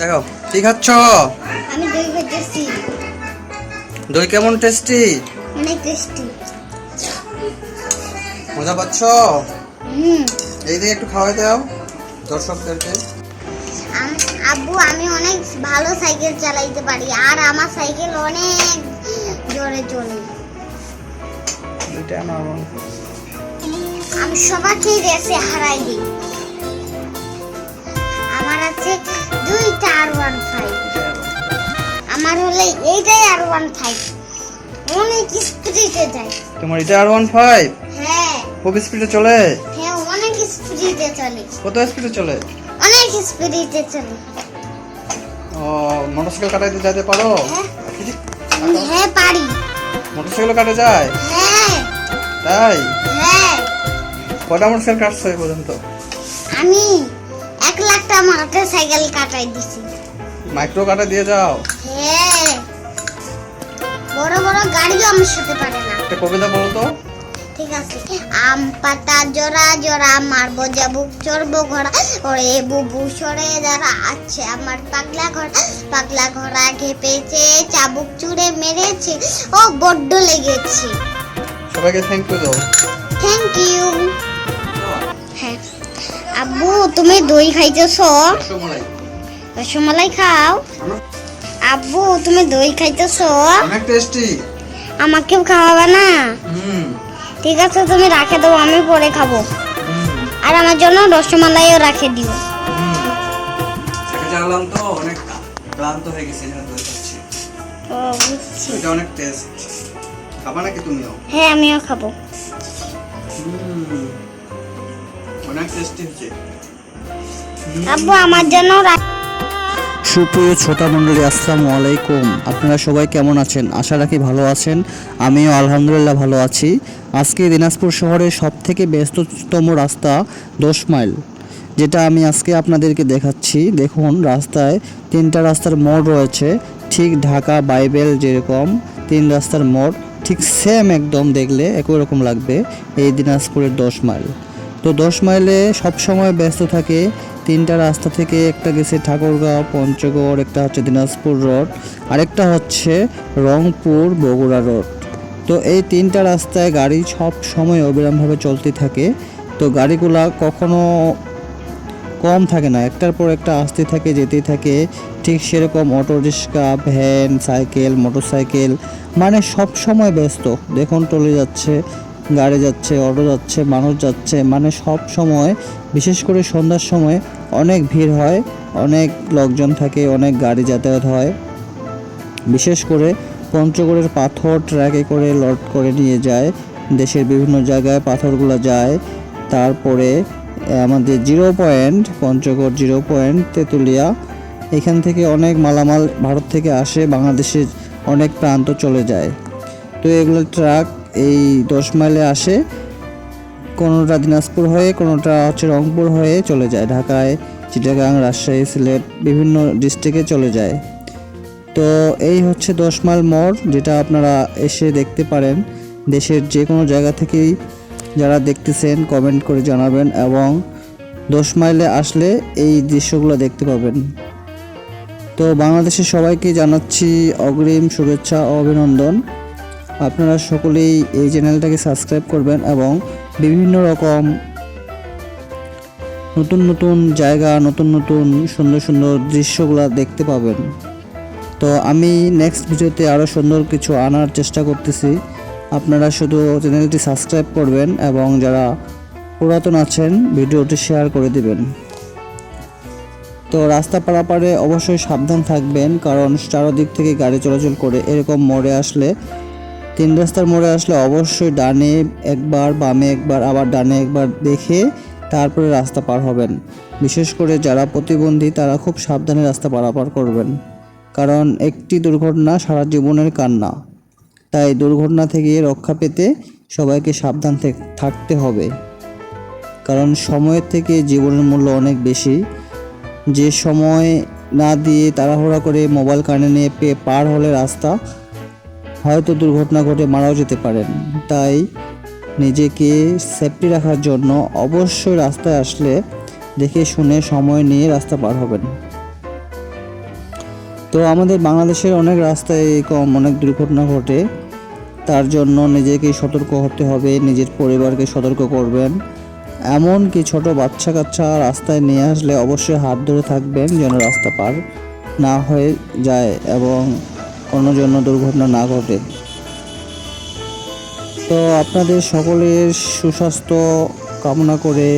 দেখো কি খাচ্ছ? আমি দই খাইতেছি দই কেমন টেস্টি অনেক টেস্টি মজা পাচ্ছ? হুম। এই দিকে একটু খাওয়াই দাও দর্শকদেরকে। আব্বু আমি অনেক ভালো সাইকেল চালাইতে পারি আর আমার সাইকেল অনেক জোরে চলে। দুইটা আমার আমি সবাইকে রেসে হারাই দিই। আমার হলে এইটাই আর ওয়ান ফাইভ অনেক স্পিডে যায়। তোমার এটা আর ওয়ান ফাইভ হ্যাঁ। খুব স্পিডে চলে? হ্যাঁ অনেক স্পিডে চলে। কত স্পিডে চলে? অনেক স্পিডে চলে। ও মোটরসাইকেল কাটাইতে যেতে পারো? হ্যাঁ। হ্যাঁ পারি। মোটরসাইকেল কাটে যায়? হ্যাঁ। তাই? হ্যাঁ। কটা মোটরসাইকেল কাটছো এই পর্যন্ত? আমি এক লাখটা মোটর সাইকেল কাটাই দিছি। মাইক্রো কাটা দিয়ে যাও। বড় বড় গাড়িও আমার সাথে পারে না। একটা কবিতা বলো তো ঠিক আছে। আম পাতা জোড়া জোড়া মারবো যাবুক চড়বো ঘোড়া ওরে বুবু সরে যারা আছে আমার পাগলা ঘোড়া। পাগলা ঘোড়া ঘেপেছে চাবুক চুড়ে মেরেছে ও বড্ড লেগেছে। সবাইকে থ্যাংক ইউ দাও। থ্যাংক ইউ হ্যাঁ। আব্বু তুমি দই খাইতেছো? রসমালাই। রসমালাই খাও। আব্বু তুমি দই খাইতেছো? অনেক টেস্টি আমাকেও খাওয়াবে না? হুম। ঠিক আছে তুমি রাখে দাও আমি পরে খাব। আর আমার জন্য রসমালাইও রাখে দিও। জানলাম তো অনেক ক্লান্ত হয়ে গেছে এখানে দই খাচ্ছি। ও বুঝছি। এটা অনেক টেস্ট খাবা নাকি তুমিও? হ্যাঁ আমিও খাব। অনেক টেস্টি হচ্ছে আব্বু আমার জন্য রাখ- সুপ্রিয় ছোটা মণ্ডলী, আসসালামু আলাইকুম। আপনারা সবাই কেমন আছেন? আশা রাখি ভালো আছেন। আমিও আলহামদুলিল্লাহ ভালো আছি। আজকে দিনাজপুর শহরের সব থেকে ব্যস্ততম রাস্তা দশ মাইল, যেটা আমি আজকে আপনাদেরকে দেখাচ্ছি। দেখুন, রাস্তায় তিনটা রাস্তার মোড় রয়েছে, ঠিক ঢাকা বাইবেল যেরকম, তিন রাস্তার মোড়, ঠিক সেম একদম দেখলে একই রকম লাগবে এই দিনাজপুরের দশ মাইল। তো দশ মাইলে সব সময় ব্যস্ত থাকে। তিনটা রাস্তা থেকে একটা গেছে ঠাকুরগাঁও, পঞ্চগড়, একটা হচ্ছে দিনাজপুর রোড, আরেকটা হচ্ছে রংপুর বগুড়া রোড। তো এই তিনটা রাস্তায় গাড়ি সব সময় অবিরামভাবে চলতে থাকে। তো গাড়িগুলা কখনো কম থাকে না, একটার পর একটা আসতে থাকে, যেতেই থাকে। ঠিক সেরকম auto rickshaw, van, cycle, motorcycle মানে সব সময় ব্যস্ত। দেখুন, চলে যাচ্ছে গাড়ি যাচ্ছে, অটো যাচ্ছে, মানুষ যাচ্ছে মানে সব সময়, বিশেষ করে সন্ধ্যার সময়, অনেক ভিড় হয়, অনেক লোকজন থাকে, অনেক গাড়ি যাতায়াত হয়। বিশেষ করে পঞ্চগড়ের পাথর ট্রাকে করে লট করে নিয়ে যায়, দেশের বিভিন্ন জায়গায় পাথরগুলো যায়। তারপরে আমাদের zero point, Panchagarh zero point, Tetulia, এখান থেকে অনেক মালামাল ভারত থেকে আসে, বাংলাদেশের অনেক প্রান্ত চলে যায়। তো এগুলো ট্রাক এই দশ মাইলে আসে। কোনোটা দিনাজপুর হয়ে, কোনোটা হচ্ছে রংপুর হয়ে চলে যায়। ঢাকায়, চিটাগাং, রাজশাহী, সিলেট বিভিন্ন ডিস্ট্রিক্টে চলে যায়। তো এই হচ্ছে দশ মাইল মোড়, যেটা আপনারা এসে দেখতে পারেন। দেশের যে কোনো জায়গা থেকেই যারা দেখতেছেন কমেন্ট করে জানাবেন এবং দশ মাইলে আসলে এই দৃশ্যগুলো দেখতে পাবেন। তো বাংলাদেশের সবাইকে জানাচ্ছি অগ্রিম শুভেচ্ছা ও অভিনন্দন। আপনারা সকলেই এই চ্যানেলটাকে সাবস্ক্রাইব করবেন এবং বিভিন্ন রকম নতুন নতুন জায়গা, নতুন নতুন সুন্দর সুন্দর দৃশ্যগুলো দেখতে পাবেন। তো আমি নেক্সট ভিডিওতে আরও সুন্দর কিছু আনার চেষ্টা করতেছি। আপনারা শুধু চ্যানেলটি সাবস্ক্রাইব করবেন এবং যারা পুরাতন আছেন, ভিডিওটি শেয়ার করে দিবেন। তো রাস্তা পারাপারে অবশ্যই সাবধান থাকবেন, কারণ চারোদিক থেকে গাড়ি চলাচল করে এরকম মোড়ে আসলে তিন রাস্তার মোড়ে আসলে অবশ্যই ডানে একবার, বামে একবার, আবার ডানে একবার দেখে তারপরে রাস্তা পার হবেন। বিশেষ করে যারা প্রতিবন্ধী, তারা খুব সাবধানে রাস্তা পারাপার করবেন। কারণ একটি দুর্ঘটনা সারা জীবনের কান্না। তাই দুর্ঘটনা থেকে রক্ষা পেতে সবাইকে সাবধান থাকতে হবে। কারণ সময়ের থেকে জীবনের মূল্য অনেক বেশি। যে সময় না দিয়ে তাড়াহুড়া করে মোবাইল কানে নিয়ে পে পার হলে রাস্তা হয়তো দুর্ঘটনা ঘটে মারাও যেতে পারেন। তাই নিজেকে সেফটি রাখার জন্য অবশ্যই রাস্তায় আসলে দেখে শুনে সময় নিয়ে রাস্তা পার হবেন। তো আমাদের বাংলাদেশের অনেক রাস্তায় এরকম অনেক দুর্ঘটনা ঘটে। তার জন্য নিজেকে সতর্ক হতে হবে, নিজের পরিবারকে সতর্ক করবেন। এমনকি ছোট বাচ্চা কাচ্চা রাস্তায় নিয়ে আসলে অবশ্যই হাত ধরে থাকবেন যেন রাস্তা পার না হয়ে যায় এবং কোনো জন্য দুর্ঘটনা না ঘটে। তো আপনাদের সকলের সুস্বাস্থ্য কামনা করে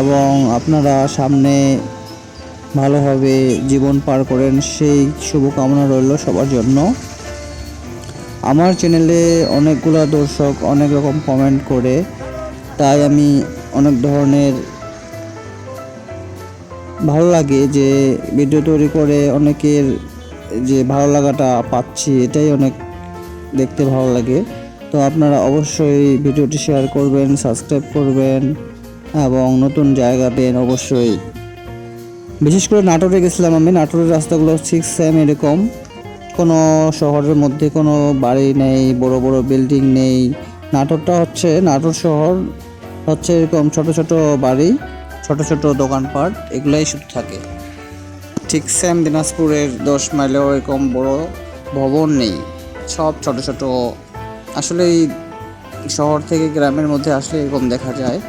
এবং আপনারা সামনে ভালোভাবে জীবন পার করেন, সেই শুভকামনা রইল সবার জন্য। আমার চ্যানেলে অনেকগুলো দর্শক অনেক রকম কমেন্ট করে, তাই আমি অনেক ধরনের ভালো লাগে যে ভিডিও তৈরি করে অনেকের যে ভালো লাগাটা পাচ্ছি, এটাই অনেক দেখতে ভালো লাগে। তো আপনারা অবশ্যই ভিডিওটি শেয়ার করবেন, সাবস্ক্রাইব করবেন, এবং নতুন জায়গা পেন অবশ্যই। বিশেষ করে নাটোরে গেছিলাম আমি, নাটোরের রাস্তাগুলো ঠিক সেম এরকম। কোনো শহরের মধ্যে কোনো বাড়ি নেই, বড় বড় বিল্ডিং নেই। নাটোরটা হচ্ছে, নাটোর শহর হচ্ছে এরকম ছোট ছোট বাড়ি, ছোট ছোট দোকানপাট, এগুলাই শুধু থাকে। ঠিক সেম দিনাজপুরের দশ মাইলেও এরকম বড় ভবন নেই। সব ছোট ছোট। আসলে শহর থেকে গ্রামের মধ্যে আসলে এরকম দেখা যায়।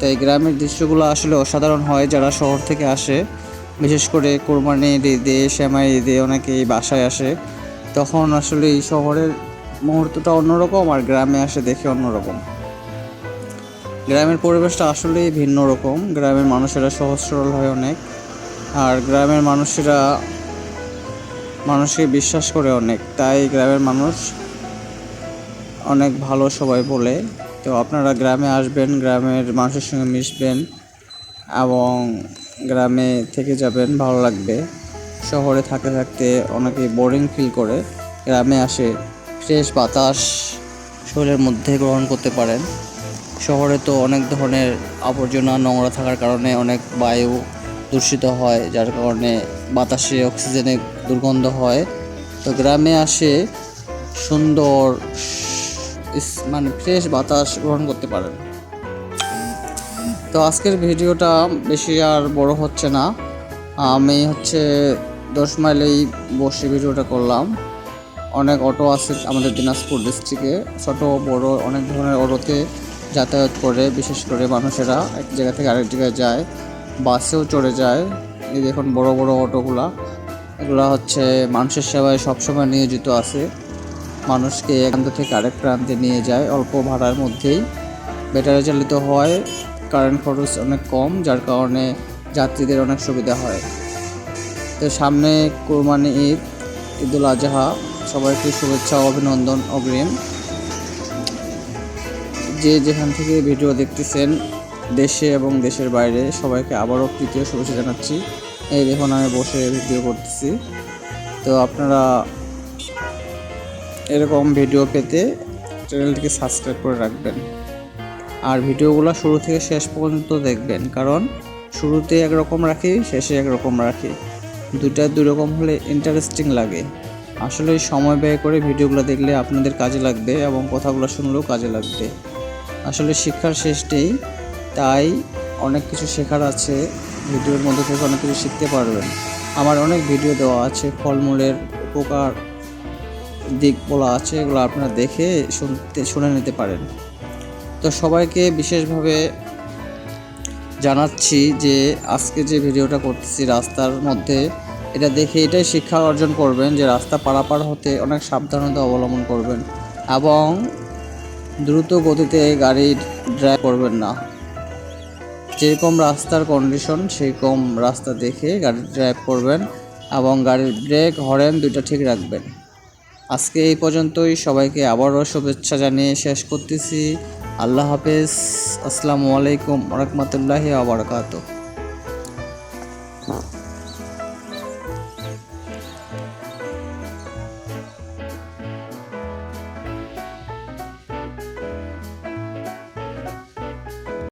তো এই গ্রামের দৃশ্যগুলো আসলে অসাধারণ হয় যারা শহর থেকে আসে। বিশেষ করে কোরবানির ঈদে শ্যামাই ঈদে অনেকে বাসায় আসে। তখন আসলে এই শহরের মুহূর্তটা অন্যরকম আর গ্রামে আসে দেখে অন্যরকম। গ্রামের পরিবেশটা আসলেই ভিন্ন রকম। গ্রামের মানুষেরা সহজ সরল হয় অনেক। আর গ্রামের মানুষেরা মানুষকে বিশ্বাস করে অনেক। তাই গ্রামের মানুষ অনেক ভালো সবাই বলে। তো আপনারা গ্রামে আসবেন, গ্রামের মানুষের সঙ্গে মিশবেন এবং গ্রামে থেকে যাবেন, ভালো লাগবে। শহরে থাকতে থাকতে অনেকে বোরিং ফিল করে। গ্রামে আসে ফ্রেশ বাতাস, শরীরের মধ্যে গ্রহণ করতে পারেন। শহরে তো অনেক ধরনের আবর্জনা, নোংরা থাকার কারণে অনেক বায়ু দূষিত হয়, যার কারণে বাতাসে অক্সিজেনে দুর্গন্ধ হয়। তো গ্রামে আসে সুন্দর মানে ফ্রেশ বাতাস গ্রহণ করতে পারেন। তো আজকের ভিডিওটা বেশি আর বড় হচ্ছে না। আমি হচ্ছে দশ মাইলেই বসে ভিডিওটা করলাম। অনেক অটো আছে আমাদের দিনাজপুর ডিস্ট্রিক্টে ছোট, বড়, অনেক ধরনের অটোতে যাতায়াত করে, বিশেষ করে মানুষেরা এক জায়গা থেকে আরেক জায়গায় যায়। বাসেও চড়ে যায়। এই দেখুন বড় বড় অটোগুলা। এগুলা হচ্ছে মানুষের সেবায় সবসময় নিয়োজিত আছে। মানুষকে এক প্রান্ত থেকে আরেক প্রান্তে নিয়ে যায় অল্প ভাড়ার মধ্যেই। ব্যাটারি চালিত হয়, কারেন্ট খরচ অনেক কম, যার কারণে যাত্রীদের অনেক সুবিধা হয়। তো সামনে কোরবানি ঈদ, ঈদুল আজহা, সবাইকে শুভেচ্ছা, অভিনন্দন, অগ্রিম। যে যেখান থেকে ভিডিও দেখতেছেন দেশে এবং দেশের বাইরে সবাইকে আবারও তৃতীয় শুভেচ্ছা জানাচ্ছি। এই দেখুন, আমি বসে ভিডিও করতেছি। তো আপনারা এরকম ভিডিও পেতে চ্যানেলটিকে সাবস্ক্রাইব করে রাখবেন। আর ভিডিওগুলো শুরু থেকে শেষ পর্যন্ত দেখবেন, কারণ শুরুতে একরকম রাখি, শেষে একরকম রাখি। দুটা দুই রকম হলে ইন্টারেস্টিং লাগে। আসলে সময় ব্যয় করে ভিডিওগুলো দেখলে আপনাদের কাজে লাগবে এবং কথাগুলো শুনলেও কাজে লাগবে। আসলে শিক্ষার শেষ তাই অনেক কিছু শেখার আছে, ভিডিওর মধ্যে থেকে অনেক কিছু শিখতে পারবেন। আমার অনেক ভিডিও দেওয়া আছে, ফলমূলের উপকার দিক বলা আছে, এগুলো আপনারা দেখে শুনতে, শুনে নিতে পারেন। তো সবাইকে বিশেষভাবে জানাচ্ছি যে আজকে যে ভিডিওটা করতেছি রাস্তার মধ্যে, এটা দেখে এটাই শিক্ষা অর্জন করবেন যে রাস্তা পারাপার হতে অনেক সাবধানতা অবলম্বন করবেন এবং দ্রুত গতিতে গাড়ি ড্রাইভ করবেন না। যেরকম রাস্তার কন্ডিশন সেরকম রাস্তা দেখে গাড়ি ড্রাইভ করবেন এবং গাড়ির ব্রেক হরেন দুইটা ঠিক রাখবেন। আজকে এই পর্যন্তই। সবাইকে আবারও শুভেচ্ছা জানিয়ে শেষ করতেছি। আল্লাহ হাফেজ। আসসালামু আলাইকুম রহমতুল্লাহি আবরকাত